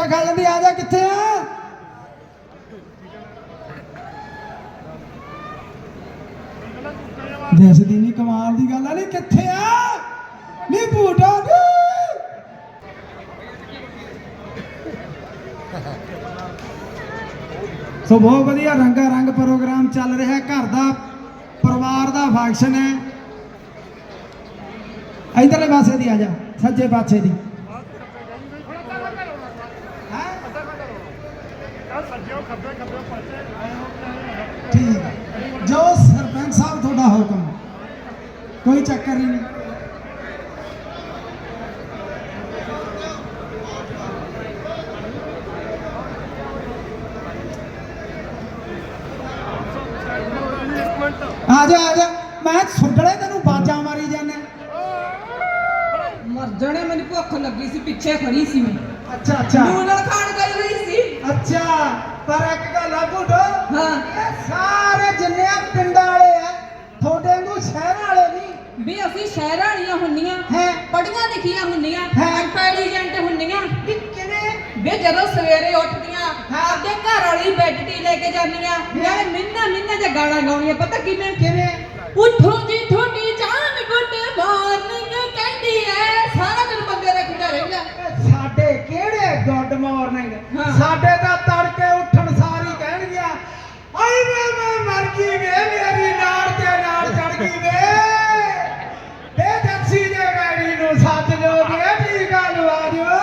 ਝੋਟਾ ਖਾ ਲੈਂਦੀ ਆ ਜਾ ਕਿੱਥੇ ਆ? ਦਿਸਦੀ ਨਹੀਂ ਕਮਾਲ ਦੀ ਗੱਲ ਆ ਨਹੀਂ ਕਿੱਥੇ ਆ? ਨਹੀਂ ਭੂਟਾ ਨੀ ਸੋ ਬਹੁਤ ਵਧੀਆ ਰੰਗਾ ਰੰਗ ਪ੍ਰੋਗਰਾਮ ਚੱਲ ਰਿਹਾ ਘਰ ਦਾ, ਪਰਿਵਾਰ ਦਾ ਫੰਕਸ਼ਨ ਹੈ। ਇਧਰਲੇ ਪਾਸੇ ਦੀ ਆ ਜਾ, ਸੱਜੇ ਪਾਸੇ ਦੀ ਹੈਂ? ਠੀਕ। ਜੋ ਸਰਪੰਚ ਸਾਹਿਬ ਤੁਹਾਡਾ ਹੁਕਮ ਕੋਈ ਚੱਕਰ ਨਹੀਂ। ਆ ਜਾ ਆ ਜਾ। ਮੈਂ ਸੁੱਡਲੇ ਤੈਨੂੰ ਬਾਜਾਂ ਮਾਰੀ ਜਾਂਦਾ। ਮਰ ਜਾਣੇ ਮੈਨੂੰ ਭੁੱਖ ਲੱਗੀ ਸੀ ਪਿੱਛੇ ਖੜੀ ਸੀ ਮੈਂ। ਅੱਛਾ ਅੱਛਾ। ਨੂਡਲ ਖਾਣ ਗਈ ਹੋਈ ਸੀ। ਅੱਛਾ। ਪਰ ਇੱਕ ਗੱਲ ਆ ਬੁੱਢੋ ਹਾਂ। ਇਹ ਸਾਰੇ ਜਿੰਨੇ ਆ ਪਿੰਡਾਂ ਵਾਲੇ ਆ ਤੁਹਾਡੇ ਨੂੰ ਸ਼ਹਿਰਾਂ ਵਾਲੇ ਨਹੀਂ। ਵੀ ਅਸੀਂ ਸ਼ਹਿਰਾਂ ਵਾਲੀਆਂ ਹੁੰਨੀਆਂ ਹੈ। ਪੜੀਆਂ ਲਿਖੀਆਂ ਹੁੰਨੀਆਂ ਹੈਂ। ਇੰਟੈਲੀਜੈਂਟ ਹੁੰਨੀਆਂ। ਵੀ ਕਿਵੇਂ? ਵੀ ਜਦੋਂ ਸਵੇਰੇ ਉੱਠਦੀਆਂ ਹਾਂ। ਆਪਦੇ ਘਰ ਵਾਲੀ ਬੈੱਡ ਟੀ ਲੈ ਕੇ ਜਾਂਦੀਆਂ ਨਾਲੇ ਮਿੰਨਾ ਮਿੰਨਾ ਜਿਹਾ ਗਾਣਾ ਗਾਉਣੀਆਂ ਪਤਾ ਕਿਵੇਂ? ਕਿਵੇਂ? ਉੱਠੋ ਗਈ ਵੇ ਮੇਰੀ ਨਾੜ ਤੇ ਨਾੜ ਚੜ ਗਈ ਵੇ? ਇਹ ਟੈਕਸੀ ਦੇ ਗਾੜੀ ਨੂੰ ਸੱਦ ਲਿਓ ਵੇ ਟੀਕਾ ਲਵਾ ਦਿਓ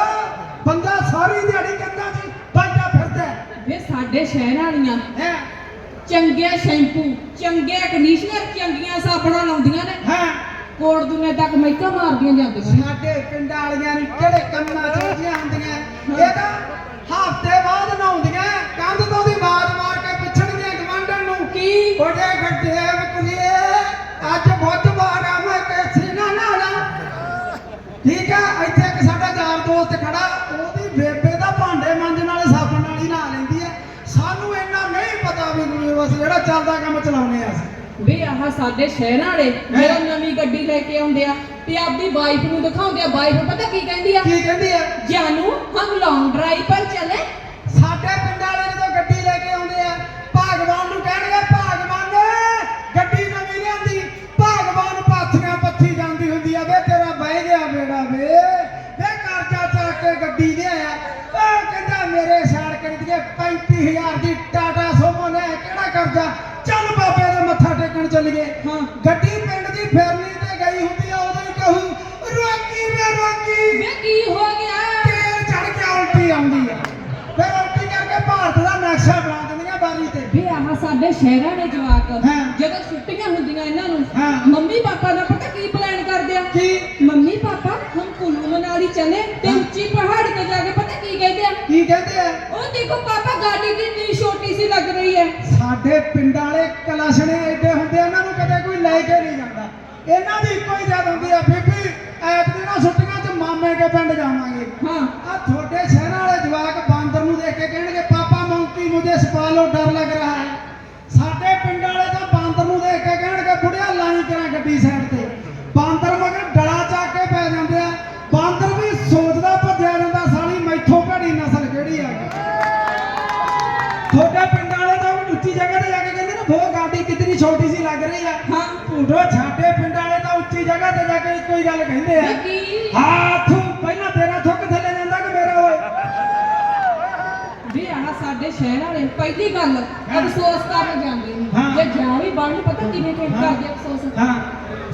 ਬੰਦਾ ਸਾਰੀ ਦਿਹਾੜੀ ਕਹਿੰਦਾ ਸੀ ਬੰਦਾ ਫਿਰਦਾ ਵੀ ਸਾਡੇ ਸ਼ਹਿਰਾਂ ਵਾਲੀਆਂ। ਹੈ? ਚੰਗੇ ਸ਼ੈਂਪੂ ਚੰਗੇ ਕੰਡੀਸ਼ਨਰ ਚੰਗੀਆਂ ਸਾਬਣਾਂ ਲਾਉਂਦੀਆਂ ਨੇ। ਹੈ? ਕੋੜ ਦੁਨੇ ਤੱਕ ਮੈਕਾ ਮਾਰਦੀਆਂ ਜਾਂਦੀਆਂ ਸਾਡੇ ਪਿੰਡਾਂ ਵਾਲੀਆਂ ਨੂੰ ਕਿਹੜੇ ਕੰਮਾਂ ਜਿਹੜਾ ਚੱਲਦਾ ਕੰਮ ਚਲਾਉਨੇ ਆ ਵੀ ਆਹ ਸਾਡੇ ਸ਼ਹਿਰਾਂ ਵਾਲੇ ਜਦੋਂ ਨਵੀਂ ਗੱਡੀ ਲੈ ਕੇ ਆਉਂਦੇ ਆ ਤੇ ਆਪਦੀ ਵਾਈਫ ਨੂੰ ਦਿਖਾਉਂਦੇ ਆ। ਵਾਈਫ ਪਤਾ ਕੀ ਕਹਿੰਦੀ ਆ? ਕੀ ਕਹਿੰਦੀ ਹੈ ਜਾਨੂ ਹਮ ਲੌਂਗ ਡਰਾਈਵ ਪਰ ਚਲੇ। ਸਾਡੇ ਪਿੰਡ ਵਾਲੇ ਜਦੋਂ ਗੱਡੀ ਲੈ ਕੇ ਆਉਂਦੇ ਆ ਭਾਗਵਾਨ ਨੂੰ ਕਹਿਣਗੇ ਭਾਗਵਾਨ ਗੱਡੀ ਨਵੀਂ ਲਿਆਂਦੀ। ਭਾਗਵਾਨ ਪਾਥੀਆਂ ਪੱਥੀ ਜਾਂਦੀ ਹੁੰਦੀ ਆ ਵੇ ਤੇਰਾ ਬਹਿ ਗਿਆ ਬੇੜਾ ਵੇ। ਵੇ ਕਰਜ਼ਾ ਚੱਕ ਕੇ ਗੱਡੀ ਲਿਆਇਆ। ਉਹ ਕਹਿੰਦਾ ਮੇਰੇ ਦਈਏ 35000 ਦੀ ਟਾਟਾ ਸੋਮੋ ਨੇ ਕਿਹੜਾ ਕਰਜ਼ਾ? ਚੱਲ ਬਾਬੇ ਦੇ ਮੱਥਾ ਟੇਕਣ ਚੱਲੀਏ ਹਾਂ। ਗੱਡੀ ਪਿੰਡ ਦੀ ਫੇਰਨੀ ਤੇ ਗਈ ਹੁੰਦੀ ਆ ਹੀ ਕਹੂ ਰੋਕੀ ਵੇ ਰੋਕੀ! ਵੇ ਕੀ ਹੋ ਗਿਆ? ਤੇਲ ਚੜ ਕੇ ਉਲਟੀ ਆਉਂਦੀ ਆ। ਫਿਰ ਉਲਟੀ ਕਰਕੇ ਭਾਰਤ ਦਾ ਨਕਸ਼ਾ ਬਣਾ ਦਿੰਦੀਆਂ ਬਾਰੀ ਤੇ। ਵੀ ਆਹ ਸਾਡੇ ਸ਼ਹਿਰਾਂ ਦੇ ਜਵਾਕ। ਜਦੋਂ ਛੁੱਟੀਆਂ ਹੁੰਦੀਆਂ ਇਹਨਾਂ ਨੂੰ। ਮੰਮੀ ਪਾਪਾ ਦਾ ਪਤਾ ਕੀ ਪਲਾਨ ਕਰਦੇ ਆ ਕੀ ਮੰਮੀ ਪਾਪਾ ਹਮ ਕੁੱਲੂ ਮਨਾਲੀ ਚਲੇ ਤੇ ਹਾਂ। ਉੱਚੀ ਪਹਾੜ ਤੇ ਜਾ ਕੇ ਪਤਾ ਕੀ ਕਹਿੰਦੇ ਆ ਕੀ ਕਹਿੰਦੇ ਆ ਉਹ ਦੇਖੋ ਪਾਪਾ ਗਾੜੀ ਕਿੰਨੀ ਛੋਟੀ ਸੀ ਲੱਗ ਰਹੀ ਹੈ ਸਾਡੇ ਪਿੰਡਾਂ ਵਾਲੇ ਕਲਾਸ਼ਣੇ ਐਡੇ ਹੁੰਦੇ ਇਹਨਾਂ ਨੂੰ ਕਦੇ ਕੋਈ ਲੈ ਕੇ ਨਹੀਂ ਜਾਂਦਾ। ਇਹਨਾਂ ਦੀ ਇੱਕੋ ਹੀ ਜਦ ਹੁੰਦੀ ਆ ਬੀਬੀ ਐਤ ਦਿਨਾਂ ਛੁੱਟੀਆਂ 'ਚ ਮਾਮੇ ਕੇ ਪਿੰਡ ਜਾਵਾਂਗੇ। ਹਾਂ। ਆ ਤੁਹਾਡੇ ਸ਼ਹਿਰਾਂ ਵਾਲੇ ਜਵਾਕ ਬਾਂਦਰ ਨੂੰ ਦੇਖ ਕੇ ਕਹਿਣਗੇ ਪਾਪਾ ਮੌਂਕੀ ਮੁਝੇ ਸਪਾਲੋ ਡਰ ਲੱਗ ਰਹਾ ਲੱਗ ਰਹੀ ਆ। ਹਾਂ ਝੂਠੋ ਛਾਟੇ ਪਿੰਡ ਵਾਲੇ ਤਾਂ ਉੱਚੀ ਜਗ੍ਹਾ ਤੇ ਜਾ ਕੇ ਇੱਕੋ ਹੀ ਗੱਲ ਕਹਿੰਦੇ ਆ। ਕੀ? ਹੱਥ ਪਹਿਲਾਂ ਤੇਰਾ ਥੁੱਕ ਥੱਲੇ ਜਾਂਦਾ ਕਿ ਮੇਰਾ ਓਏ? ਵੀ ਆਹ ਸਾਡੇ ਸ਼ਹਿਰ ਵਾਲੇ ਪਹਿਲੀ ਗੱਲ ਅਫਸੋਸ ਕਰਨ ਜਾਂਦੇ। ਨੇ। ਜੇ ਜਾ ਵੀ ਬਣ ਪਤਾ ਕਿਵੇਂ ਕਿ। ਕਰਦੇ ਅਫਸੋਸ? ਹਾਂ।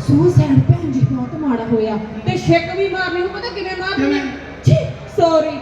ਸੂਸਾਈਡ ਭੈਣ ਜੀ ਬਹੁਤ ਮਾੜਾ ਹੋਇਆ ਤੇ ਛਿੱਕ ਵੀ ਮਾਰਨੀ ਨੂੰ ਪਤਾ ਕਿਵੇਂ ਮਾਰਨੀ? ਛੀ ਸੌਰੀ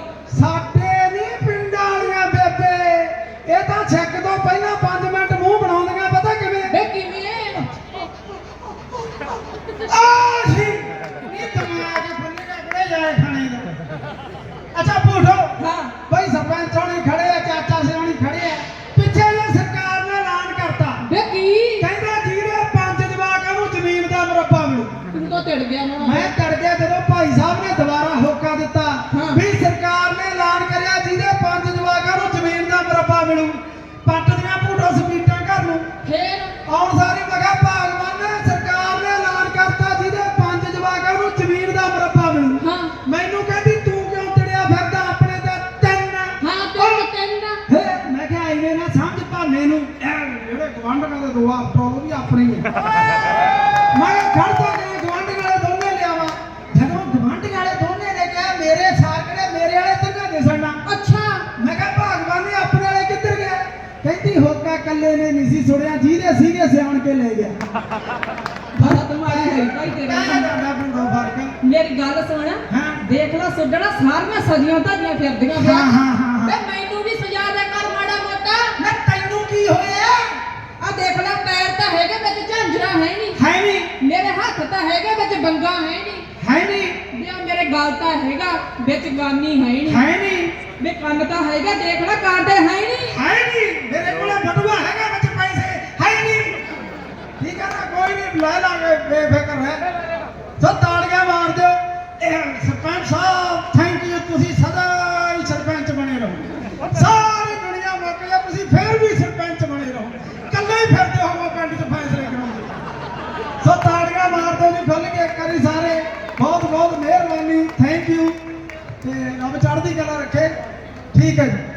ਕੱਲੇ ਨੇ ਨਹੀਂ ਸੀ ਸੁਣਿਆ ਜਿਹਦੇ ਸੀਗੇ ਸਿਆਣ ਕੇ ਲੈ ਗਿਆ। ਬੜਾ ਦਿਮਾਗ ਹੈ ਭਾਈ ਤੇਰਾ ਕਹਿ ਜਾਂਦਾ ਪੂਰਾ ਫ਼ਰਕ ਮੇਰੀ ਗੱਲ ਸੁਣ। ਹਾਂ। ਦੇਖ ਲੈ ਸੁੱਡਣਾ ਸਾਰੀਆਂ ਸਦੀਆਂ ਤੁਹਾਡੀਆਂ ਫਿਰਦੀਆਂ ਹਾਂ ਹਾਂ ਹਾਂ ਮੈਨੂੰ ਵੀ ਸਜਾ ਦੇ ਕਰ ਮਾੜਾ ਮੋਟਾ ਨਾ ਤੈਨੂੰ ਕੀ ਹੋਇਆ ਆ ਦੇਖ ਲੈ ਪੈਰ ਤਾਂ ਹੈਗੇ ਵਿੱਚ ਝਾਂਜਰਾ ਹੈ ਨਹੀਂ ਹੈ ਨਹੀਂ ਮੇਰੇ ਹੱਥ ਤਾਂ ਹੈਗੇ ਵਿੱਚ ਬੰਗਾ ਹੈ ਨਹੀਂ ਹੈ ਨਹੀਂ ਵੀ ਆ ਮੇਰੇ ਗਲ ਤਾਂ ਹੈਗਾ ਵਿੱਚ ਗਾਨੀ ਹੈ ਨਹੀਂ। ਹੈ ਨਹੀਂ। ਵੀ ਕੰਨ ਤਾਂ ਹੈਗਾ ਦੇਖ ਲੈ ਕਾਂਟੇ ਹੈ ਨਹੀਂ। ਹੈ ਨਹੀਂ। ਮੇਰੇ ਕੋਲ ਬਟੂਆ ਹੈਗਾ ਵਿੱਚ ਪੈਸੇ ਹੈ ਨਹੀਂ। ਠੀਕ ਹੈ ਨਾ ਕੋਈ ਨਹੀਂ ਲੈ ਲਾਂਗੇ ਬੇਫਿਕਰ ਹੈ ਸੋ ਤਾੜੀਆਂ ਮਾਰ ਦਿਓ। ਇਹ ਸਰਪੰਚ ਸਾਹਿਬ ਥੈਂਕ ਯੂ ਤੁਸੀਂ ਸਦਾ ਹੀ ਸਰਪੰਚ ਬਣੇ ਰਹੋ। ਸਾਰੀ ਦੁਨੀਆ ਮੁੱਕ ਜਾ ਤੁਸੀਂ ਫੇਰ ਵੀ ਸਰਪੰਚ ਬਣੇ ਰਹੋ। ਕੱਲੇ ਹੀ ਫਿਰਦੇ ਹੋ ਪਿੰਡ 'ਚ ਫੈਸਲੇ ਕਰਾਉਂਦੇ ਸੋ ਤਾੜੀਆਂ ਮਾਰ ਦਿਓ ਜੀ ਖੁੱਲ ਕੇ ਇੱਕ ਵਾਰੀ ਸਾਰੇ ਬਹੁਤ ਬਹੁਤ ਥੈਂਕ ਯੂ ਤੇ ਰੱਬ ਚੜ੍ਹਦੀ ਕਲਾ ਰੱਖੇ। ਠੀਕ ਹੈ ਜੀ।